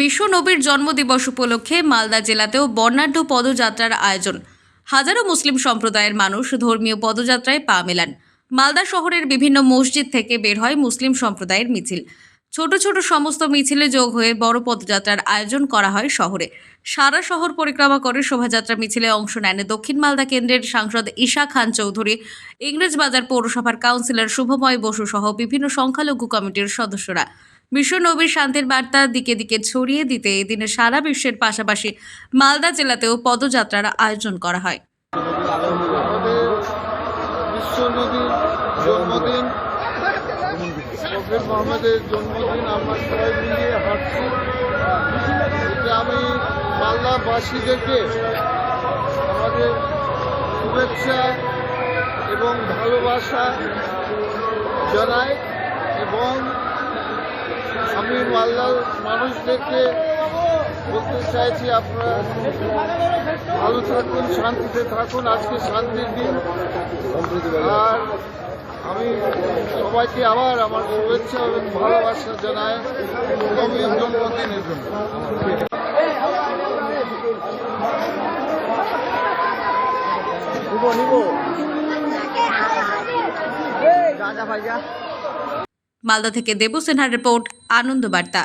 বিশ্ব নবীর জন্মদিবস উপলক্ষে মালদা জেলাতেও বর্ণাঢ্য পদযাত্রার আয়োজন। হাজারো মুসলিম সম্প্রদায়ের মানুষ ধর্মীয় পদযাত্রায় পা মেলান। মালদা শহরের বিভিন্ন মসজিদ থেকে বের হয় মুসলিম সম্প্রদায়ের মিছিল। ছোট ছোট সমস্ত মিছিলে যোগ হয়ে বড় পদযাত্রার আয়োজন করা হয় শহরে। সারা শহর পরিক্রমা করে শোভাযাত্রা মিছিলে অংশ নেন দক্ষিণ মালদা কেন্দ্রের সাংসদ ঈশা খান চৌধুরী, ইংরেজবাজার পৌরসভার কাউন্সিলর শুভময় বসু সহ বিভিন্ন সংখ্যালঘু কমিটির সদস্যরা। বিশ্ব নবীর শান্তির বার্তা দিকে দিকে ছড়িয়ে দিতে এদিনে সারা বিশ্বের পাশাপাশি মালদা জেলাতেও পদযাত্রার আয়োজন করা হয়। আমি মালদাবাসীদেরকে আমাদের শুভেচ্ছা এবং ভালোবাসা জানাই এবং আমি মালদার মানুষদেরকে বলতে চাইছি আপনারা ভালো থাকুন শান্তিতে থাকুন আজকে শান্তির দিন। আর আমি সবাইকে আবার আমার শুভেচ্ছা এবং ভালোবাসা জানাই। জন্মদিনের জন্য। মালদা থেকে দেবু সিনহার রিপোর্ট আনন্দ বার্তা।